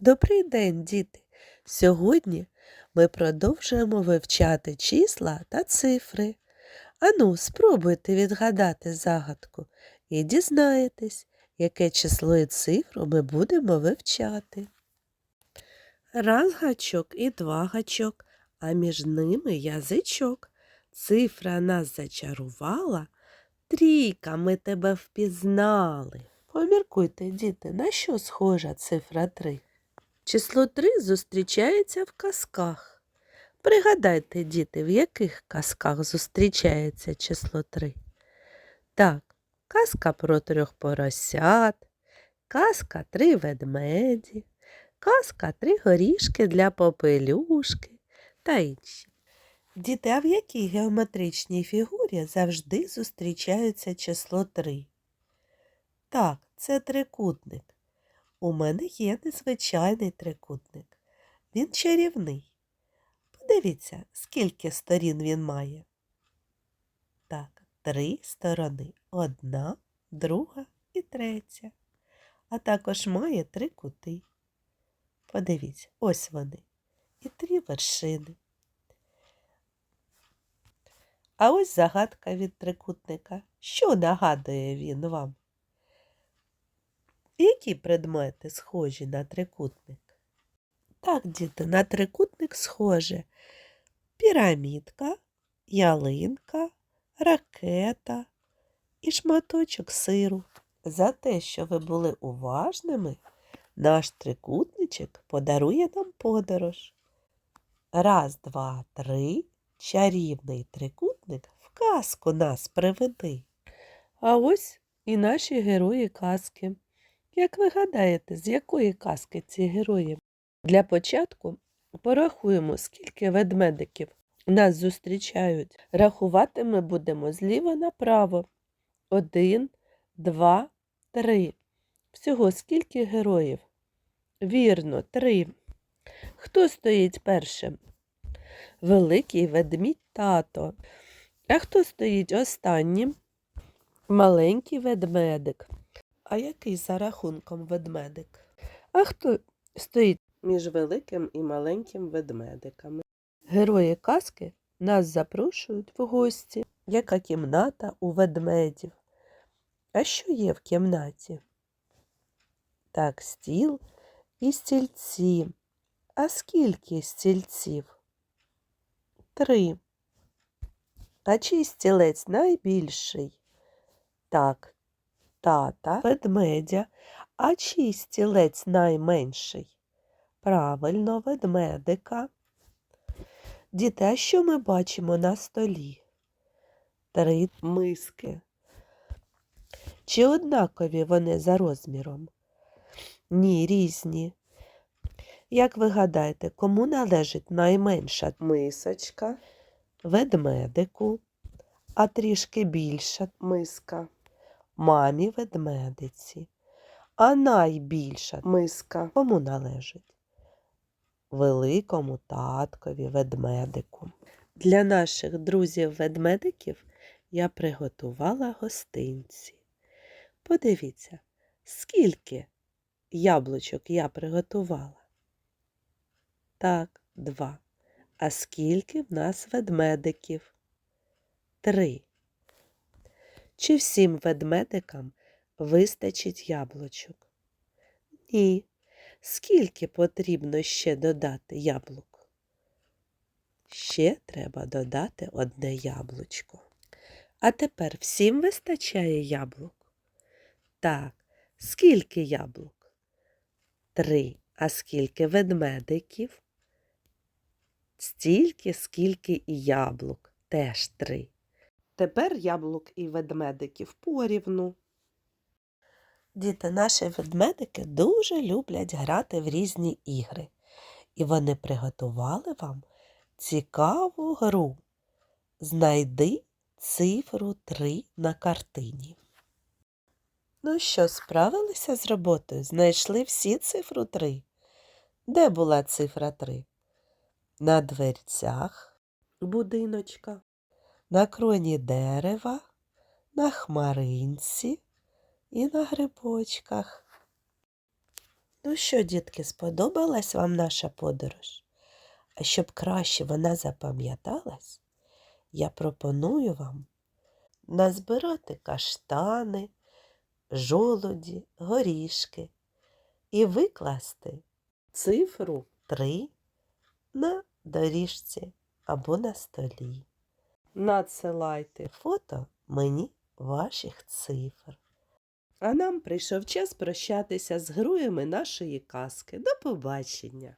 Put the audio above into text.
Добрий день, діти! Сьогодні ми продовжуємо вивчати числа та цифри. Ану, спробуйте відгадати загадку і дізнаєтесь, яке число і цифру ми будемо вивчати. Раз гачок і два гачок, а між ними язичок. Цифра нас зачарувала, трійка ми тебе впізнали. Поміркуйте, діти, на що схожа цифра 3? Число 3 зустрічається в казках. Пригадайте, діти, в яких казках зустрічається число 3? Так, казка про трьох поросят, казка три ведмеді, казка три горішки для попелюшки та інші. Діти, а в якій геометричній фігурі завжди зустрічається число 3? Так, це трикутник. У мене є незвичайний трикутник. Він чарівний. Подивіться, скільки сторін він має. Так, три сторони. Одна, друга і третя. А також має три кути. Подивіться, ось вони. І три вершини. А ось загадка від трикутника. Що нагадує він вам? Які предмети схожі на трикутник? Так, діти, на трикутник схоже пірамідка, ялинка, ракета і шматочок сиру. За те, що ви були уважними, наш трикутничок подарує нам подорож. Раз, два, три, чарівний трикутник в казку нас приведи. А ось і наші герої казки. Як ви гадаєте, з якої казки ці герої? Для початку порахуємо, скільки ведмедиків нас зустрічають. Рахувати ми будемо зліва направо. Один, два, три. Всього скільки героїв? Вірно, три. Хто стоїть першим? Великий ведмідь тато. А хто стоїть останнім? Маленький ведмедик. А який за рахунком ведмедик? А хто стоїть між великим і маленьким ведмедиками? Герої казки нас запрошують в гості. Яка кімната у ведмедів? А що є в кімнаті? Так, стіл і стільці. А скільки стільців? Три. А чий стілець найбільший? Так, тата, ведмедя, а чий стілець найменший? Правильно, ведмедика. Діти, а що ми бачимо на столі? Три миски. Чи однакові вони за розміром? Ні, різні. Як ви гадаєте, кому належить найменша мисочка, ведмедику, а трішки більша миска? Мамі ведмедиці. А найбільша миска кому належить? Великому таткові ведмедику. Для наших друзів-ведмедиків я приготувала гостинці. Подивіться, скільки яблучок я приготувала. Так, два. А скільки в нас ведмедиків? Три. Чи всім ведмедикам вистачить яблучок? Ні. Скільки потрібно ще додати яблук? Ще треба додати одне яблучко. А тепер всім вистачає яблук? Так, скільки яблук? Три. А скільки ведмедиків? Стільки, скільки і яблук, теж три. Тепер яблук і ведмедиків порівну. Діти, наші ведмедики дуже люблять грати в різні ігри, і вони приготували вам цікаву гру. Знайди цифру 3 на картині. Ну що, справилися з роботою? Знайшли всі цифру 3? Де була цифра 3? На дверцях будиночка на кроні дерева, на хмаринці і на грибочках. Ну що, дітки, сподобалась вам наша подорож? А щоб краще вона запам'яталась, я пропоную вам назбирати каштани, жолуді, горішки і викласти цифру 3 на доріжці або на столі. Надсилайте фото мені ваших цифр. А нам прийшов час прощатися з героями нашої казки. До побачення!